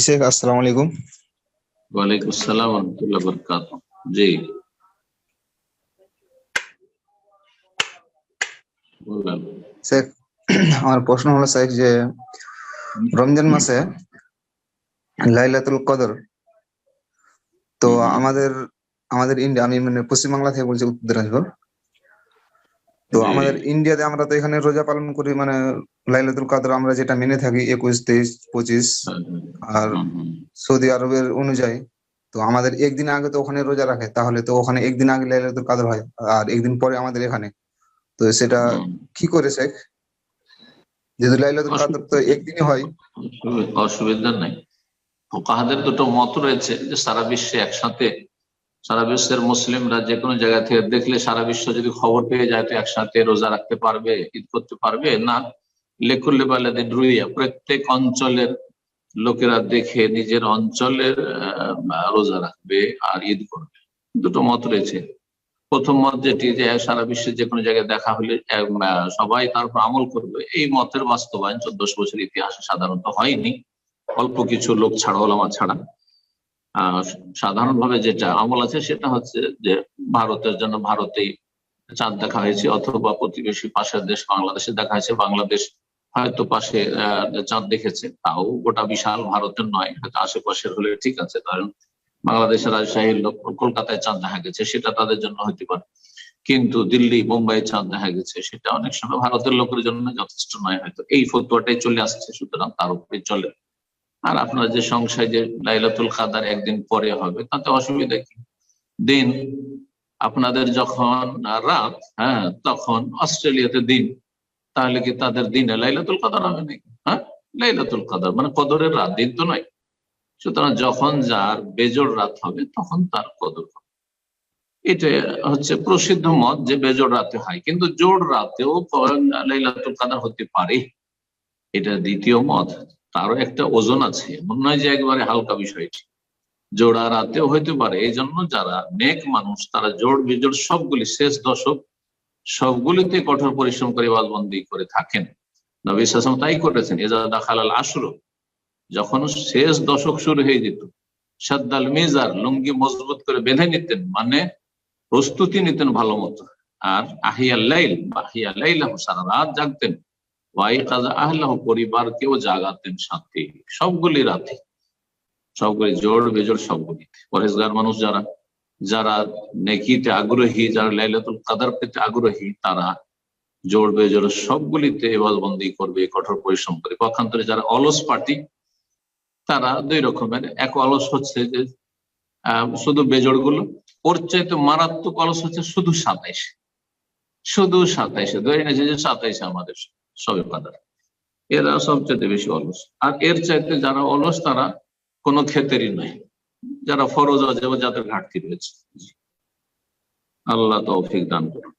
জি শেখ আসসালামু আলাইকুম। ওয়ালাইকুম আসসালাম রহমতুল্লাহ বরকাত জি। বললাম। আমার প্রশ্ন হলো শেখ যে রমজান মাসে লাইলাতুল কদর তো আমাদের আমাদের ইন্ডিয়া আমি মানে পশ্চিমবাংলা থেকে বলছি উত্তর দিনাজপুর। তো আমাদের ইন্ডিয়াতে আমরা তো এখানে রোজা পালন করি মানে লাইলাতুল কদর আমরা যেটা মেনে থাকি একুশ তেইশ পঁচিশ আর। সৌদি আরবের অনুযায়ী। তো আমাদের একদিন আগে তো ওখানে রোজা রাখে তাহলে তো ওখানে একদিন আগে লাইলাতুল কদর হয় আর একদিন পরে আমাদের এখানে। তো সেটা কি করে শেখ? যেহেতু লাইলাতুল কদর তো একদিনই হয়। অসুবি- অসুবিধা নাই। ফোকাহাদের দুটো মত রয়েছে যে সারা বিশ্বে একসাথে সারা বিশ্বের মুসলিমরা যে কোনো জায়গা থেকে দেখলে সারা বিশ্ব যদি খবর পেয়ে যায় তো একসাথে রোজা রাখতে পারবে, ঈদ করতে পারবে। না লেখুল্লে বালাদের রুইয়া, প্রত্যেক অঞ্চলের লোকেরা দেখে নিজের অঞ্চলের রোজা রাখবে আর ঈদ করবে। দুটো মত রয়েছে। প্রথম মত যেটি যে সারা বিশ্বের যে কোনো জায়গায় দেখা হলে সবাই তার উপর আমল করবে। এই মতের বাস্তবায়ন চোদ্দশো বছর ইতিহাসে সাধারণত হয়নি। অল্প কিছু লোক ছাড়া, ওলামা ছাড়া। সাধারণভাবে যেটা আমল আছে সেটা হচ্ছে যে ভারতের জন্য ভারতেই চাঁদ দেখা হয়েছে, অথবা প্রতিবেশী পাশের দেশ বাংলাদেশে দেখা হয়েছে। বাংলাদেশ হয়তো পাশে চাঁদ দেখেছে, তাও গোটা বিশাল ভারতের নয়, হয়তো আশেপাশের হলে ঠিক আছে। কারণ বাংলাদেশের রাজশাহীর লোক কলকাতায় চাঁদ দেখা গেছে, সেটা তাদের জন্য হতে পারে। কিন্তু দিল্লি মুম্বাই চাঁদ দেখা গেছে, সেটা অনেক সময় ভারতের লোকের জন্য যথেষ্ট নয় হয়তো। এই ফতুয়াটাই চলে আসছে, সুতরাং তার উপরে চলে। আর আপনার যে সংশয় যে লাইলাতুল কাদার একদিন পরে হবে, তাতে অসুবিধা কি? দিন, আপনাদের যখন রাত হ্যাঁ তখন অস্ট্রেলিয়াতে দিন, তাহলে কি তাদের দিনে লাইলাতুল কাদার হবে নাকি? হ্যাঁ লাইলাতুল কাদার মানে কদরের রাত, দিন তো নয়। সুতরাং যখন যার বেজোড় রাত হবে, তখন তার কদর হবে। এটা হচ্ছে প্রসিদ্ধ মত যে বেজোড় রাতে হয়, কিন্তু জোড় রাতেও লাইলাতুল কাদার হতে পারে। এটা দ্বিতীয় মত। তারও একটা ওজন আছে। এমন নয় যে একবারে হালকা বিষয়টি জোড়া রাতেও হইতে পারে। এই জন্য যারা নেক মানুষ, তারা জোড় বিজোড় সবগুলি, শেষ দশক, সবগুলিতে কঠোর পরিশ্রম করে বাজবন্দি করে থাকেন। নবী সাসম তাই করেছেন এজা দাখালাল আশুর যখন শেষ দশক শুরু হয়ে যেত, সাদ্দাল মিজার লুঙ্গি মজবুত করে বেঁধে নিতেন মানে প্রস্তুতি নিতেন ভালো মতো। আর আহিয়া লাইল বা আহিয়া লাইল সারা রাত জাগতেন। আহলাহ পরিবারকেও জাগাতেন সাথে। সবগুলি রাতে। সবগুলি জোর বেজোর সবগুলিতে পরেশগার মানুষ যারা যারা নেকিতে আগ্রহী, যারা লাইলাতুল কাদার পেতে আগ্রহী, তারা জোর বেজোর সবগুলিতে এবাদবন্দি করবে, কঠোর পরিশ্রম করে পক্ষান্তরে যারা অলস পার্টি, তারা দুই রকমের। এক অলস হচ্ছে যে শুধু বেজোড়গুলো ওর চাইতে মারাত্মক অলস হচ্ছে শুধু সাতাইশ। শুধু সাতাইশে। ধরে নিয়েছে যে সাতাইশে আমাদের। সবে বাদার এরা সবচেয়ে বেশি অলস। আর এর চাইতে যারা অলস, তারা কোনো ক্ষেতেরই নাই যারা ফরজ আছে যাদের ঘাটতি রয়েছে। আল্লাহ তৌফিক দান করুন।